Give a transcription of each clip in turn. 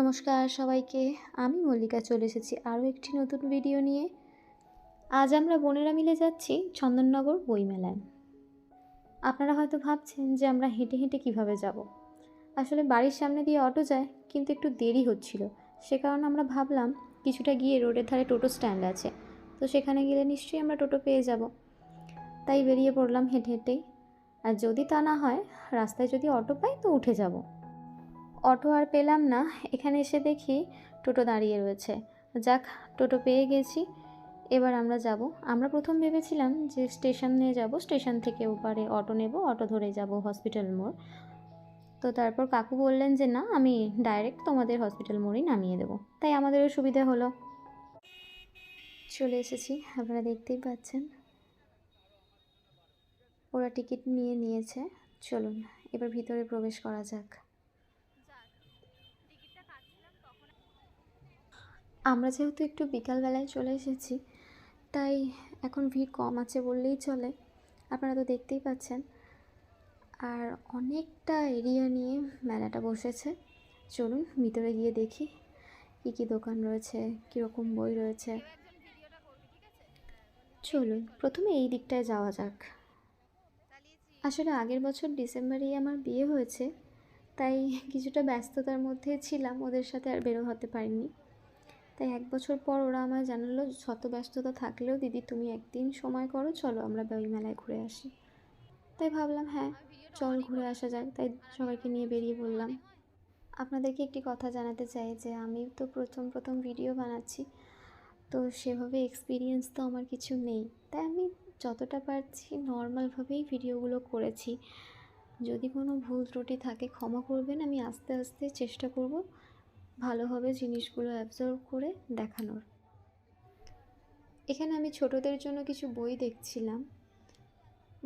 নমস্কার সবাইকে, আমি মল্লিকা চলে এসেছি আরও একটি নতুন ভিডিও নিয়ে। আজ আমরা বোনেরা মিলে যাচ্ছি চন্দননগর বইমেলায় আপনারা হয়তো ভাবছেন যে আমরা হেঁটে হেঁটে কীভাবে যাব। আসলে বাড়ির সামনে দিয়ে অটো যায়, কিন্তু একটু দেরি হচ্ছিল। সে কারণে আমরা ভাবলাম কিছুটা গিয়ে রোডের ধারে টোটো স্ট্যান্ড আছে, তো সেখানে গেলে নিশ্চয়ই আমরা টোটো পেয়ে যাব। তাই বেরিয়ে পড়লাম হেঁটে হেঁটেই। আর যদি তা না হয়, রাস্তায় যদি অটো পাই তো উঠে যাব। অটো আর পেলাম না। এখানে এসে দেখি টোটো দাঁড়িয়ে রয়েছে। যাক, টোটো পেয়ে গেছি। এবার আমরা যাব। আমরা প্রথম ভেবেছিলাম যে স্টেশনে যাব। স্টেশন থেকে ওপারে অটো নেব, অটো ধরে যাব হসপিটাল মোড়। তো তারপর কাকু বললেন যে, না, আমি ডাইরেক্ট তোমাদের হসপিটাল মোড়েই নামিয়ে দেবো। তাই আমাদেরও সুবিধা হলো। চলে এসেছি। আপনারা দেখতেই পাচ্ছেন। ওরা টিকিট নিয়ে নিয়েছে। চলুন, এবার ভিতরে প্রবেশ করা যাক। আমরা যেহেতু একটু বিকালবেলায় চলে এসেছি, তাই এখন ভিড় কম আছে বললেই চলে। আপনারা তো দেখতেই পাচ্ছেন। আর অনেকটা এরিয়া নিয়ে মেলাটা বসেছে। চলুন ভিতরে গিয়ে দেখি কী কী দোকান রয়েছে, কীরকম বই রয়েছে। চলুন, প্রথমে এই দিকটায় যাওয়া যাক। আসলে আগের বছর ডিসেম্বরেই আমার বিয়ে হয়েছে, তাই কিছুটা ব্যস্ততার মধ্যে ছিলাম, ওদের সাথে আর বেরো হতে পারিনি। তাই এক বছর পর ওরা আমায় জানালো শত ব্যস্ততা থাকলেও, দিদি, তুমি একদিন সময় করো, চলো আমরা বইমেলায় ঘুরে আসি। তাই ভাবলাম হ্যাঁ চল ঘুরে আসা যাক। তাই সবাইকে নিয়ে বেরিয়ে পড়লাম। আপনাদেরকে একটি কথা জানাতে চাই যে, আমি তো প্রথম প্রথম ভিডিও বানাচ্ছি, তো সেভাবে এক্সপিরিয়েন্স তো আমার কিছু নেই। তাই আমি যতটা পারছি নর্মালভাবেই ভিডিওগুলো করেছি। যদি কোনো ভুল ত্রুটি থাকে ক্ষমা করবেন, আমি আস্তে আস্তে চেষ্টা করব। ভালোভাবে জিনিসগুলো অ্যাবজর্ভ করে দেখানোর। এখানে আমি ছোটদের জন্য কিছু বই দেখছিলাম।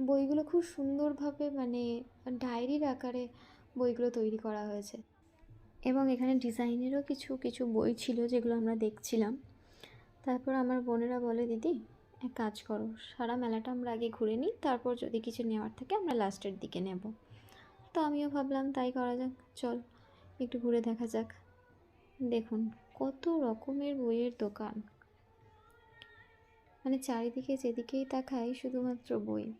বইগুলো খুব সুন্দরভাবে মানে ডায়েরির আকারে বইগুলো তৈরি করা হয়েছে। এবং এখানে ডিজাইনেরও কিছু কিছু বই ছিল যেগুলো আমরা দেখছিলাম। তারপর আমার বোনেরা বলে, দিদি, এক কাজ করো, সারা মেলাটা আমরা আগে ঘুরে নিই, তারপর যদি কিছু নেওয়ার থাকে আমরা লাস্টের দিকে নেব। তো আমিও ভাবলাম, তাই করা যাক, চল, একটু ঘুরে দেখা যাক। দেখুন, কত রকমের বইয়ের দোকান। মানে চারিদিকে যেদিকেই তাকাই শুধুমাত্র বই।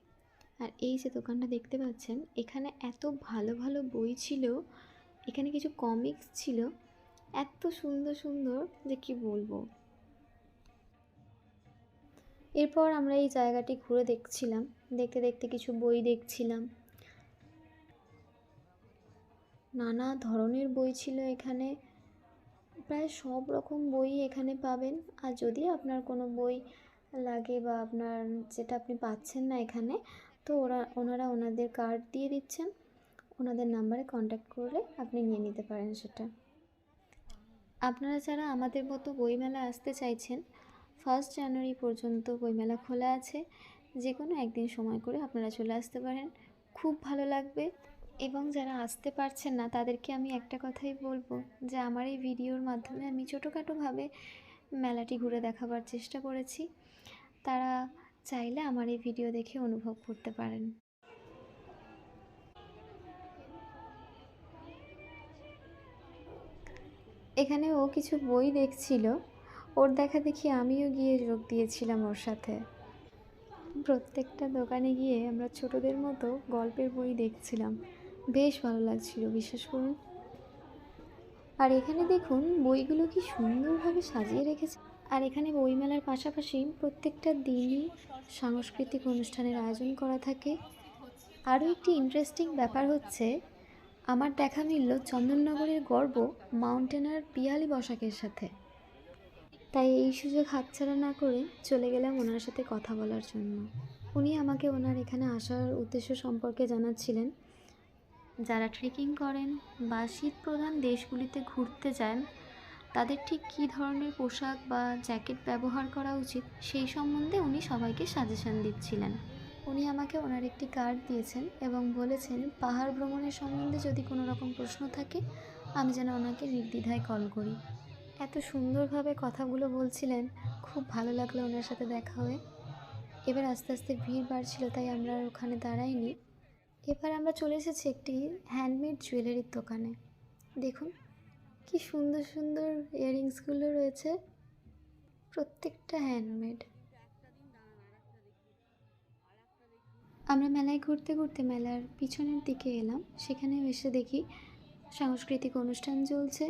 আর এই যে দোকানটা দেখতে পাচ্ছেন, এখানে এত ভালো ভালো বই ছিল, এখানে কিছু কমিক্স ছিল, এত সুন্দর সুন্দর, যে কি বলব। এরপর আমরা এই জায়গাটি ঘুরে দেখছিলাম, দেখতে দেখতে কিছু বই দেখছিলাম। নানা ধরনের বই ছিল এখানে। প্রায় সব রকম বই এখানে পাবেন। আর যদি আপনার কোনো বই লাগে বা আপনার যেটা আপনি পাচ্ছেন না এখানে, তো ওরা, ওনারা ওনাদের কার্ড দিয়ে দিচ্ছেন। ওনাদের নাম্বারে কন্ট্যাক্ট করলে আপনি নিয়ে নিতে পারেন সেটা। আপনারা যারা আমাদের মতো বইমেলা আসতে চাইছেন ফার্স্ট জানুয়ারি পর্যন্ত বইমেলা খোলা আছে। যে কোনো একদিন সময় করে আপনারা চলে আসতে পারেন। খুব ভালো লাগবে। এবং যারা আসতে পারছেন না, তাদেরকে আমি একটা কথাই বলব যে, আমার এই ভিডিওর মাধ্যমে আমি ছোটোখাটোভাবে মেলাটি ঘুরে দেখাবার চেষ্টা করেছি। তারা চাইলে আমার এই ভিডিও দেখে অনুভব করতে পারেন। এখানে ও কিছু বই দেখছিল। ওর দেখা দেখি আমিও গিয়ে যোগ দিয়েছিলাম ওর সাথে। প্রত্যেকটা দোকানে গিয়ে আমরা ছোটদের মতো গল্পের বই দেখছিলাম। বেশ ভালো লাগছিল, বিশ্বাস করুন। আর এখানে দেখুন, বইগুলো কি সুন্দরভাবে সাজিয়ে রেখেছে। আর এখানে বইমেলার পাশাপাশি প্রত্যেকটা দিনই সাংস্কৃতিক অনুষ্ঠানের আয়োজন করা থাকে। আরও একটি ইন্টারেস্টিং ব্যাপার হচ্ছে, আমার দেখা মিলল চন্দননগরের গর্ব মাউন্টেনার পিয়ালি বসাকের সাথে। তাই এই সুযোগ হাতছাড়া না করে চলে গেলাম ওনার সাথে কথা বলার জন্য। উনি আমাকে ওনার এখানে আসার উদ্দেশ্য সম্পর্কে জানাচ্ছিলেন। যারা ট্রেকিং করেন বা শীত প্রধান দেশগুলিতে ঘুরতে যান, তাদের ঠিক কী ধরনের পোশাক বা জ্যাকেট ব্যবহার করা উচিত সেই সম্বন্ধে উনি সবাইকে সাজেশন দিচ্ছিলেন। উনি আমাকে ওনার একটি কার্ড দিয়েছেন এবং বলেছেন, পাহাড় ভ্রমণের সম্বন্ধে যদি কোনো রকম প্রশ্ন থাকে, আমি যেন ওনাকে নির্দ্বিধায় কল করি। এত সুন্দরভাবে কথাগুলো বলছিলেন, খুব ভালো লাগল ওনার সাথে দেখা হয়ে। এবার আস্তে আস্তে ভিড় বাড়ছিল, তাই আমরা ওখানে দাঁড়াইনি। এবার আমরা চলে এসেছি একটি হ্যান্ডমেড জুয়েলারির দোকানে। দেখুন, কি সুন্দর সুন্দর ইয়াররিংসগুলো রয়েছে। প্রত্যেকটা হ্যান্ডমেড আমরা মেলায় ঘুরতে ঘুরতে মেলার পিছনের দিকে এলাম। সেখানে এসে দেখি সাংস্কৃতিক অনুষ্ঠান চলছে।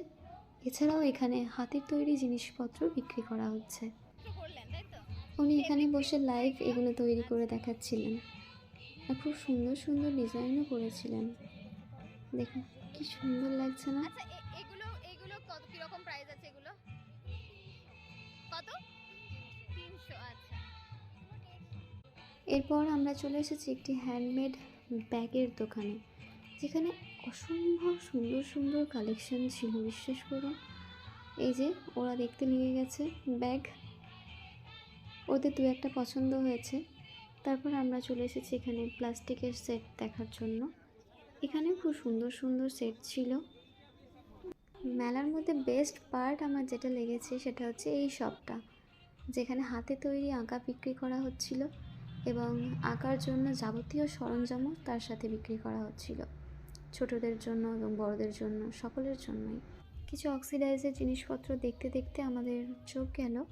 এছাড়াও এখানে হাতের তৈরি জিনিসপত্র বিক্রি করা হচ্ছে। উনি এখানে বসে লাইভ এগুলো তৈরি করে দেখাচ্ছিলেন। আর খুব সুন্দর সুন্দর ডিজাইনও করেছিলেন। দেখুন কি সুন্দর লাগছে না? আচ্ছা এগুলো এগুলো কত কীরকম প্রাইস আছে এগুলো? কত? তিনশো আচ্ছা। এরপর আমরা চলে এসেছি একটি হ্যান্ডমেড ব্যাগের দোকানে যেখানে অসম্ভব সুন্দর সুন্দর কালেকশন ছিল বিশ্বাস করুন। এই যে ওরা দেখতে নিয়ে গেছে ব্যাগ। ওদের দু একটা পছন্দ হয়েছে। তারপর আমরা চলে এসেছি এখানে প্লাস্টিকের সেট দেখার জন্য। এখানে খুব সুন্দর সুন্দর সেট ছিল। মেলার মধ্যে বেস্ট পার্ট আমার যেটা লেগেছে সেটা হচ্ছে এই শপটা যেখানে হাতে তৈরি আঁকা বিক্রি করা হচ্ছিল এবং আঁকার জন্য যাবতীয় সরঞ্জামও তার সাথে বিক্রি করা হচ্ছিল। ছোটদের জন্য এবং বড়দের জন্য, সকলের জন্যই। কিছু অক্সিডাইজের জিনিসপত্র দেখতে দেখতে আমাদের চোখ গেল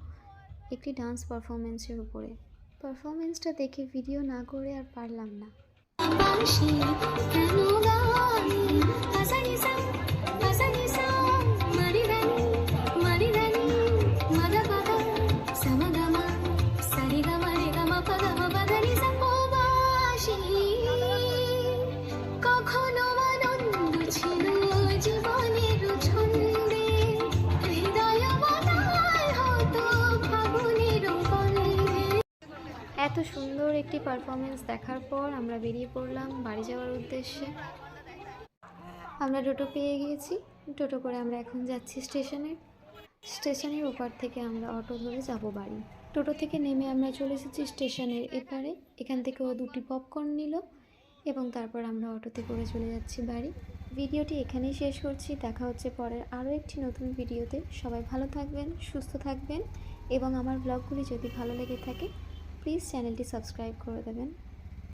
একটি ডান্স পারফরমেন্সের উপরে। পারফরমেন্সটা দেখে ভিডিও না করে আর পারলাম না। একটি পারফরমেন্স দেখার পর আমরা বেরিয়ে পড়লাম বাড়ি যাওয়ার উদ্দেশ্যে। আমরা টোটো পেয়ে গিয়েছি। টোটো করে আমরা এখন যাচ্ছি স্টেশনে। স্টেশনের ওপার থেকে আমরা অটো ধরে যাব বাড়ি। টোটো থেকে নেমে আমরা চলে এসেছি স্টেশনের এপারে। এখান থেকে ও দুটি পপকর্ন নিল এবং তারপর আমরা অটোতে করে চলে যাচ্ছি বাড়ি। ভিডিওটি এখানেই শেষ করছি। দেখা হচ্ছে পরের আরও একটি নতুন ভিডিওতে। সবাই ভালো থাকবেন, সুস্থ থাকবেন এবং আমার ব্লগগুলি যদি ভালো লেগে থাকে প্লিজ চ্যানেলটি সাবস্ক্রাইব করে দেবেন